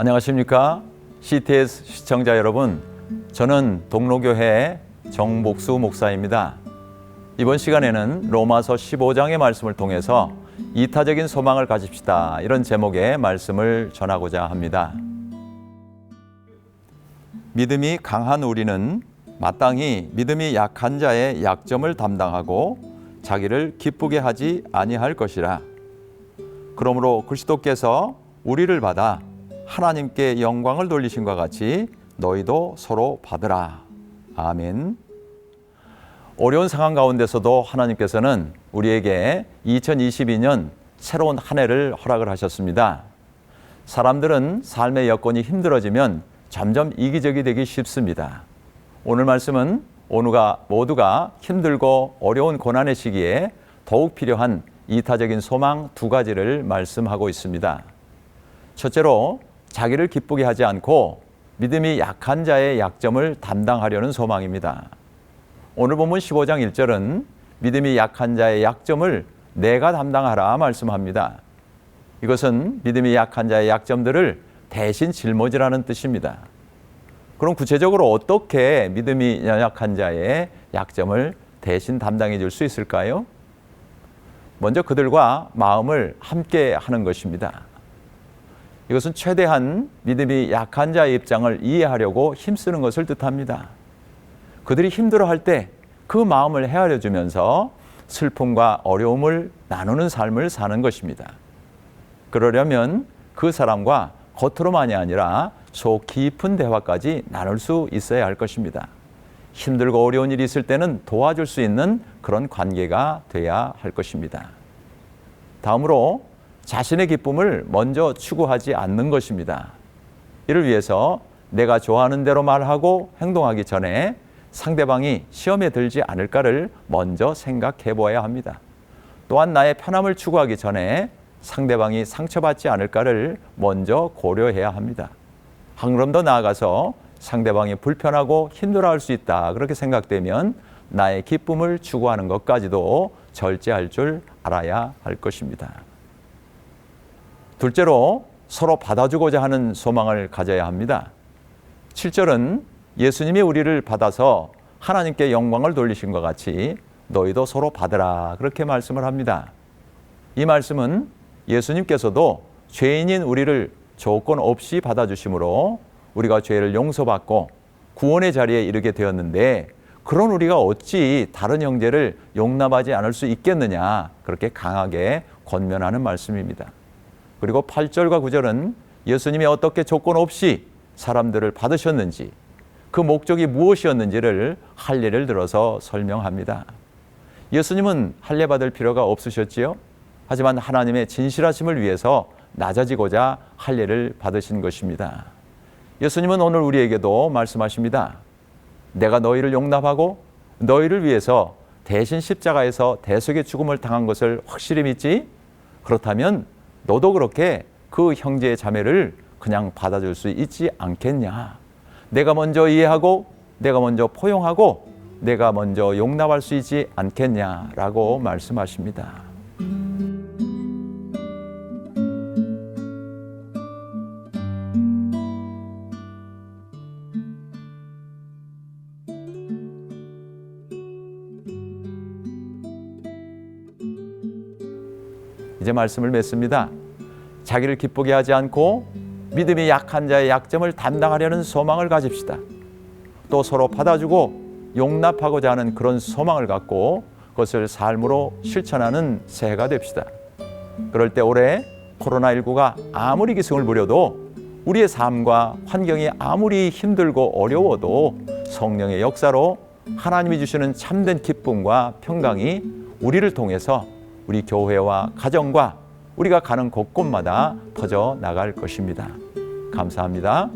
안녕하십니까? CTS 시청자 여러분. 저는 동로교회 정복수 목사입니다. 이번 시간에는 로마서 15장의 말씀을 통해서 이타적인 소망을 가집시다. 이런 제목의 말씀을 전하고자 합니다. 믿음이 강한 우리는 마땅히 믿음이 약한 자의 약점을 담당하고 자기를 기쁘게 하지 아니할 것이라. 그러므로 그리스도께서 우리를 받아 하나님께 영광을 돌리신과 같이 너희도 서로 받으라. 아멘. 어려운 상황 가운데서도 하나님께서는 우리에게 2022년 새로운 한 해를 허락을 하셨습니다. 사람들은 삶의 여건이 힘들어지면 점점 이기적이 되기 쉽습니다. 오늘 말씀은 오누가 모두가 힘들고 어려운 고난의 시기에 더욱 필요한 이타적인 소망 두 가지를 말씀하고 있습니다. 첫째로 자기를 기쁘게 하지 않고 믿음이 약한 자의 약점을 담당하려는 소망입니다. 오늘 본문 15장 1절은 믿음이 약한 자의 약점을 내가 담당하라 말씀합니다. 이것은 믿음이 약한 자의 약점들을 대신 짊어지라는 뜻입니다. 그럼 구체적으로 어떻게 믿음이 연약한 자의 약점을 대신 담당해 줄 수 있을까요? 먼저 그들과 마음을 함께 하는 것입니다. 이것은 최대한 믿음이 약한 자의 입장을 이해하려고 힘쓰는 것을 뜻합니다. 그들이 힘들어할 때 그 마음을 헤아려 주면서 슬픔과 어려움을 나누는 삶을 사는 것입니다. 그러려면 그 사람과 겉으로만이 아니라 속 깊은 대화까지 나눌 수 있어야 할 것입니다. 힘들고 어려운 일이 있을 때는 도와줄 수 있는 그런 관계가 돼야 할 것입니다. 다음으로 자신의 기쁨을 먼저 추구하지 않는 것입니다. 이를 위해서 내가 좋아하는 대로 말하고 행동하기 전에 상대방이 시험에 들지 않을까를 먼저 생각해 보아야 합니다. 또한 나의 편함을 추구하기 전에 상대방이 상처받지 않을까를 먼저 고려해야 합니다. 한 걸음 더 나아가서 상대방이 불편하고 힘들어할 수 있다 그렇게 생각되면 나의 기쁨을 추구하는 것까지도 절제할 줄 알아야 할 것입니다. 둘째로 서로 받아주고자 하는 소망을 가져야 합니다. 7절은 예수님이 우리를 받아서 하나님께 영광을 돌리신 것 같이 너희도 서로 받으라 그렇게 말씀을 합니다. 이 말씀은 예수님께서도 죄인인 우리를 조건 없이 받아주심으로 우리가 죄를 용서받고 구원의 자리에 이르게 되었는데 그런 우리가 어찌 다른 형제를 용납하지 않을 수 있겠느냐 그렇게 강하게 권면하는 말씀입니다. 그리고 8절과 9절은 예수님이 어떻게 조건 없이 사람들을 받으셨는지 그 목적이 무엇이었는지를 할례를 들어서 설명합니다. 예수님은 할례 받을 필요가 없으셨지요. 하지만 하나님의 진실하심을 위해서 낮아지고자 할례를 받으신 것입니다. 예수님은 오늘 우리에게도 말씀하십니다. 내가 너희를 용납하고 너희를 위해서 대신 십자가에서 대속의 죽음을 당한 것을 확실히 믿지? 그렇다면 너도 그렇게 그 형제의 자매를 그냥 받아줄 수 있지 않겠냐? 내가 먼저 이해하고 내가 먼저 포용하고 내가 먼저 용납할 수 있지 않겠냐라고 말씀하십니다. 이제 말씀을 맺습니다. 자기를 기쁘게 하지 않고 믿음이 약한 자의 약점을 담당하려는 소망을 가집시다. 또 서로 받아주고 용납하고자 하는 그런 소망을 갖고 그것을 삶으로 실천하는 새해가 됩시다. 그럴 때 올해 코로나19가 아무리 기승을 부려도 우리의 삶과 환경이 아무리 힘들고 어려워도 성령의 역사로 하나님이 주시는 참된 기쁨과 평강이 우리를 통해서 우리 교회와 가정과 우리가 가는 곳곳마다 퍼져 나갈 것입니다. 감사합니다.